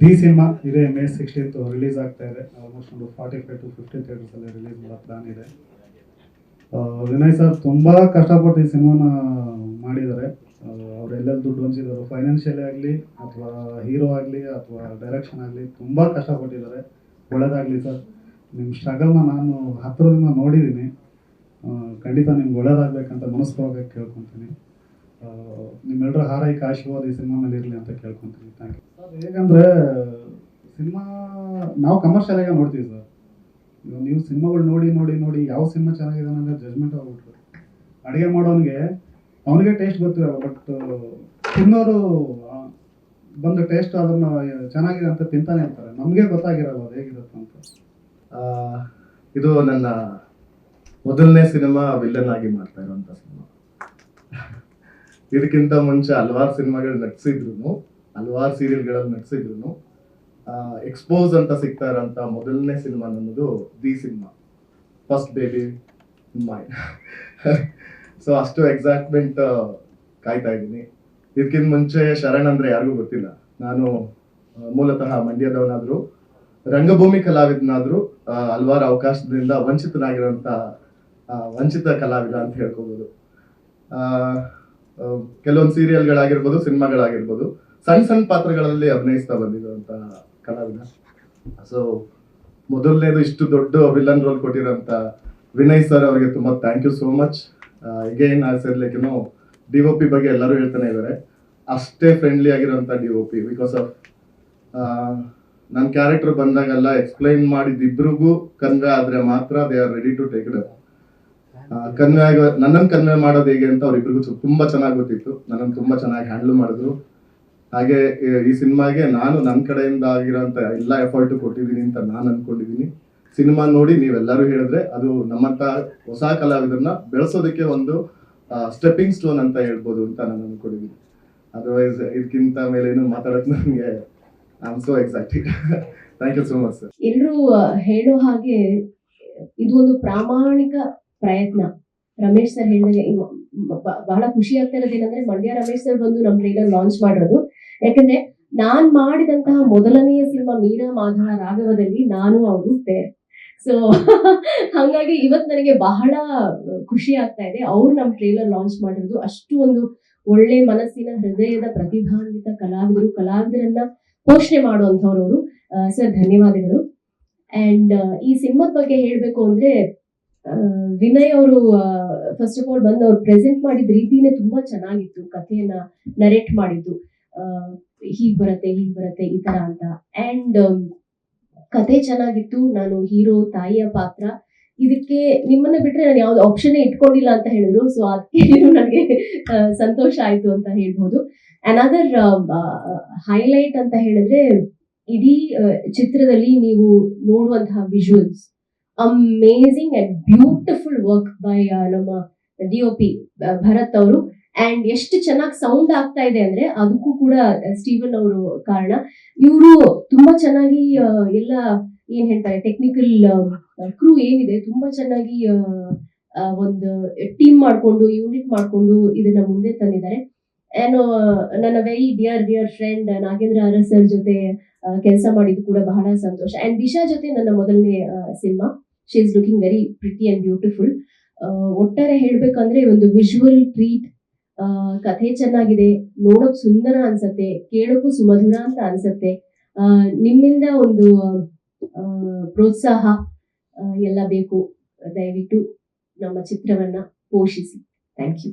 The cinema ಇದೇ May sixteenth release ಆಗ್ತಾ ಇದೆ. ಆಲ್ಮೋಸ್ಟ್ ಒಂದು ಫಾರ್ಟಿ ಫೈವ್ ಟು ಥಿಯೇಟರ್ಸ್ ಅಲ್ಲಿ ರಿಲೀಸ್ ಮಾಡೋ ಪ್ಲಾನ್ ಇದೆ. ವಿನಯ್ ಸರ್, ತುಂಬ ಕಷ್ಟಪಟ್ಟು ಈ ಸಿನಿಮಾನ ಮಾಡಿದ್ದಾರೆ. ಅವರೆಲ್ಲ ದುಡ್ಡು ಹೊಂಚಿದ್ದಾರೆ ಫೈನಾನ್ಷಿಯಲಿ ಆಗಲಿ, ಅಥವಾ ಹೀರೋ ಆಗಲಿ, ಅಥವಾ ಡೈರೆಕ್ಷನ್ ಆಗಲಿ, ತುಂಬ ಕಷ್ಟಪಟ್ಟಿದ್ದಾರೆ. ಒಳ್ಳೇದಾಗಲಿ ಸರ್. ನಿಮ್ಮ ಸ್ಟ್ರಗಲ್ನ ನಾನು ಹತ್ತಿರದಿಂದ ನೋಡಿದ್ದೀನಿ. ಖಂಡಿತ ನಿಮ್ಗೆ ಒಳ್ಳೇದಾಗಬೇಕಂತ ಮನಸ್ಪೂರ್ವಕ ಕೇಳ್ಕೊತೀನಿ. ನಿಮ್ಮೆಲ್ಲರ ಹಾರೈಕೆ ಆಶೀರ್ವಾದ ಈ ಸಿನಿಮಾ ಇರಲಿ ಅಂತ ಕೇಳ್ಕೊತೀನಿ ಥ್ಯಾಂಕ್ ಯು ಸರ್ ಹೇಗಂದ್ರೆ, ಸಿನಿಮಾ, ನಾವು ಕಮರ್ಷಿಯಲ್ ಆಗಿ ನೋಡ್ತೀವಿ ಸರ್ ನೀವು ಸಿನಿಮಾಗಳು ನೋಡಿ ನೋಡಿ ನೋಡಿ ಯಾವ ಸಿನಿಮಾ ಚೆನ್ನಾಗಿದೆ ಅನ್ನೋದು ಜಜ್ಮೆಂಟ್ ಆಗ್ಬಿಟ್ರು. ಅಡುಗೆ ಮಾಡೋನಿಗೆ ಅವನಿಗೆ ಟೇಸ್ಟ್ ಗೊತ್ತಿರಲ್ಲ ಬಟ್ ತಿನ್ನೋರು ಬಂದು ಟೇಸ್ಟ್ ಅದನ್ನು ಚೆನ್ನಾಗಿದೆ ಅಂತ ತಿಂತಾನೆ ಇರ್ತಾರೆ. ನಮಗೆ ಗೊತ್ತಾಗಿರಲ್ಲ ಅದು ಹೇಗಿರುತ್ತೆ ಅಂತ. ಇದು ನನ್ನ ಮೊದಲನೇ ಸಿನಿಮಾ ವಿಲ್ಲನ್ ಆಗಿ ಮಾಡ್ತಾ ಇರುವಂಥ ಸಿನಿಮಾ. ಇದಕ್ಕಿಂತ ಮುಂಚೆ ಹಲವಾರು ಸಿನಿಮಾಗಳು ನಟಿಸಿದ್ರು ಹಲವಾರು ಸೀರಿಯಲ್ಗಳಲ್ಲಿ ನಟಿಸಿದ್ರು ಎಕ್ಸ್ಪೋಸ್ ಅಂತ ಸಿಗ್ತಾ ಇರೋಂಥ ಮೊದಲನೇ ಸಿನಿಮಾ ನನ್ನದು the cinema. First baby my. So ಅಷ್ಟು ಎಕ್ಸಾಕ್ಟ್ಮೆಂಟ್ ಕಾಯ್ತಾ ಇದ್ದೀನಿ. ಇದಕ್ಕಿಂತ ಮುಂಚೆ ಶರಣ್ ಅಂದರೆ ಯಾರಿಗೂ ಗೊತ್ತಿಲ್ಲ. ನಾನು ಮೂಲತಃ ಮಂಡ್ಯದವನಾದರೂ ರಂಗಭೂಮಿ ಕಲಾವಿದನಾದರೂ ಹಲವಾರು ಅವಕಾಶದಿಂದ ವಂಚಿತನಾಗಿರೋಂಥ ವಂಚಿತ ಕಲಾವಿದ ಅಂತ ಆ, ಕೆಲವೊಂದು ಸೀರಿಯಲ್ಗಳಾಗಿರ್ಬೋದು ಸಿನಿಮಾಗಳಾಗಿರ್ಬೋದು ಸಣ್ಣ ಸಣ್ಣ ಪಾತ್ರಗಳಲ್ಲಿ ಅಭಿನಯಿಸ್ತಾ ಬಂದಿರುವಂತ ಕಲಾವಿದ. ಸೊ ಮೊದಲನೇದು ಇಷ್ಟು ದೊಡ್ಡ ವಿಲನ್ ರೋಲ್ ಕೊಟ್ಟಿರೋಂಥ ವಿನಯ್ ಸರ್ ಅವರಿಗೆ ತುಂಬಾ thank you so much again ಆ ಸರ್ ಲೈಕ್ ಏನೋ ಡಿ ಒ ಪಿ ಬಗ್ಗೆ ಎಲ್ಲರೂ ಹೇಳ್ತಾನೆ ಇದ್ದಾರೆ ಅಷ್ಟೇ ಫ್ರೆಂಡ್ಲಿ ಆಗಿರೋಂಥ D O P because of ನನ್ನ ಕ್ಯಾರೆಕ್ಟರ್ ಬಂದಾಗೆಲ್ಲ ಎಕ್ಸ್ಪ್ಲೈನ್ ಮಾಡಿದ ಇಬ್ರಿಗೂ ಕನ್ವೆ ಆದರೆ ಮಾತ್ರ they are ready to take it convey ಆಗ ನನ್ನನ್ನು ಕನ್ವೆ ಮಾಡೋದು ಹೇಗೆ ಅಂತ ಅವ್ರಿಬ್ರಿಗೂ ತುಂಬಾ ಚೆನ್ನಾಗಿ ಗೊತ್ತಿತ್ತು. ನನ್ನನ್ನು ತುಂಬಾ ಚೆನ್ನಾಗಿ ಹ್ಯಾಂಡಲ್ ಮಾಡಿದ್ರು. ಹಾಗೆ, ಈ- ಈ ಸಿನಿಮಾಗೆ ನಾನು ನನ್ನ ಕಡೆಯಿಂದ ಆಗಿರೋಂಥ ಎಲ್ಲ ಎಫರ್ಟ್ ಕೊಟ್ಟಿದ್ದೀನಿ ಅಂತ ನಾನು ಅನ್ಕೊಂಡಿದ್ದೀನಿ. ಸಿನಿಮಾ ನೋಡಿ ನೀವೆಲ್ಲರೂ ಹೇಳಿದ್ರೆ ಅದು ನಮ್ಮಂತ ಹೊಸ ಕಲಾವಿದರನ್ನ ಬೆಳೆಸೋದಕ್ಕೆ ಒಂದು ಸ್ಟೆಪ್ಪಿಂಗ್ ಸ್ಟೋನ್ ಅಂತ ಹೇಳ್ಬೋದು ಅಂತ ನಾನು ಅನ್ಕೊಂಡಿದ್ದೀನಿ. ಅದರ್ವೈಸ್ ಇದಕ್ಕಿಂತ ಮೇಲೆ ಏನು ಮಾತಾಡೋದು ನನಗೆ I am so excited thank you so much sir ಎಲ್ಲರೂ ಹೇಳೋ ಹಾಗೆ ಇದು ಒಂದು ಪ್ರಾಮಾಣಿಕ ಪ್ರಯತ್ನ. ರಮೇಶ್ ಸರ್ ಹೇಳಿದಾಗ ಬಹಳ ಖುಷಿ ಆಗ್ತಾ ಇರೋದು ಏನಂದ್ರೆ ಮಂಡ್ಯ ರಮೇಶ್ ಸರ್ ಬಂದು ನಮ್ ಟ್ರೈಲರ್ ಲಾಂಚ್ ಮಾಡಿರೋದು. ಯಾಕಂದ್ರೆ ನಾನ್ ಮಾಡಿದಂತಹ ಮೊದಲನೆಯ ಸಿನಿಮಾ ಮೀರಾ ಮಾಧವ ರಾಘವದಲ್ಲಿ ನಾನು ಅವರು ಪೇರ್ ಸೊ ಹಂಗಾಗಿ ಇವತ್ ನನಗೆ ಬಹಳ ಖುಷಿ ಆಗ್ತಾ ಇದೆ. ಅವ್ರು ನಮ್ ಟ್ರೈಲರ್ ಲಾಂಚ್ ಮಾಡಿರೋದು. ಅಷ್ಟು ಒಂದು ಒಳ್ಳೆ ಮನಸ್ಸಿನ ಹೃದಯದ ಪ್ರತಿಭಾನ್ವಿತ ಕಲಾವಿದರು, ಕಲಾವಿದರನ್ನ ಪೋಷಣೆ ಮಾಡುವಂತವ್ರು ಅವರು ಸರ್ ಧನ್ಯವಾದಗಳು. ಅಂಡ್ ಈ ಸಿನಿಮಾದ ಬಗ್ಗೆ ಹೇಳಬೇಕು ಅಂದ್ರೆ ವಿನಯ್ ಅವರು ಫಸ್ಟ್ ಆಫ್ ಆಲ್ ಬಂದು ಅವ್ರು ಪ್ರೆಸೆಂಟ್ ಮಾಡಿದ ರೀತಿನೇ ತುಂಬಾ ಚೆನ್ನಾಗಿತ್ತು, ಕಥೆಯನ್ನ ನರೇಟ್ ಮಾಡಿದ್ದು. ಹೀಗ್ ಬರತ್ತೆ ಹೀಗ್ ಬರತ್ತೆ, ಈ ತರ ಅಂತ. ಅಂಡ್ ಕಥೆ ಚೆನ್ನಾಗಿತ್ತು, ನಾನು ಹೀರೋ, ತಾಯಿಯ ಪಾತ್ರ. ಇದಕ್ಕೆ ನಿಮ್ಮನ್ನ ಬಿಟ್ರೆ ನಾನು ಯಾವ್ದು ಆಪ್ಷನ್ ಇಟ್ಕೊಂಡಿಲ್ಲ ಅಂತ ಹೇಳಿದ್ರು ಸೊ ಅದಕ್ಕೆ ನನಗೆ ಸಂತೋಷ ಆಯ್ತು ಅಂತ ಹೇಳ್ಬೋದು. ಅನದರ್ ಹೈಲೈಟ್ ಅಂತ ಹೇಳಿದ್ರೆ, ಇಡೀ ಚಿತ್ರದಲ್ಲಿ ನೀವು ನೋಡುವಂತಹ visuals amazing and beautiful work by ನಮ್ಮ ಡಿ ಒ ಪಿ ಭರತ್ ಅವರು. ಅಂಡ್ ಎಷ್ಟು ಚೆನ್ನಾಗಿ ಸೌಂಡ್ ಆಗ್ತಾ ಇದೆ ಅಂದ್ರೆ ಅದಕ್ಕೂ ಕೂಡ ಸ್ಟೀವನ್ ಅವರು ಕಾರಣ. ಇವರು ತುಂಬಾ ಚೆನ್ನಾಗಿ ಎಲ್ಲ ಏನ್ ಹೇಳ್ತಾರೆ ಟೆಕ್ನಿಕಲ್ ಕ್ರೂ ಏನಿದೆ, ತುಂಬಾ ಚೆನ್ನಾಗಿ ಒಂದು ಟೀಮ್ ಮಾಡ್ಕೊಂಡು ಯೂನಿಟ್ ಮಾಡ್ಕೊಂಡು ಇದನ್ನ ಮುಂದೆ ತಂದಿದ್ದಾರೆ. ಏನು ನನ್ನ very dear dear friend Nagendra Aras sir ಜೊತೆ ಕೆಲಸ ಮಾಡಿದ್ದು ಕೂಡ ಬಹಳ ಸಂತೋಷ. ಅಂಡ್ ದಿಶಾ ಜೊತೆ ನನ್ನ ಮೊದಲನೇ cinema. She is looking very pretty and beautiful ಒಟ್ಟಾರೆ ಹೇಳ್ಬೇಕಂದ್ರೆ ಒಂದು ವಿಜುವಲ್ ಟ್ರೀಟ್ ಕಥೆ ಚೆನ್ನಾಗಿದೆ, ನೋಡೋಕ್ ಸುಂದರ ಅನ್ಸತ್ತೆ ಕೇಳೋಕ್ಕೂ ಸುಮಧುರ ಅಂತ ಅನ್ಸತ್ತೆ. ನಿಮ್ಮಿಂದ ಒಂದು ಪ್ರೋತ್ಸಾಹ ಎಲ್ಲ ಬೇಕು. ದಯವಿಟ್ಟು ನಮ್ಮ ಚಿತ್ರವನ್ನ ಪೋಷಿಸಿ. Thank you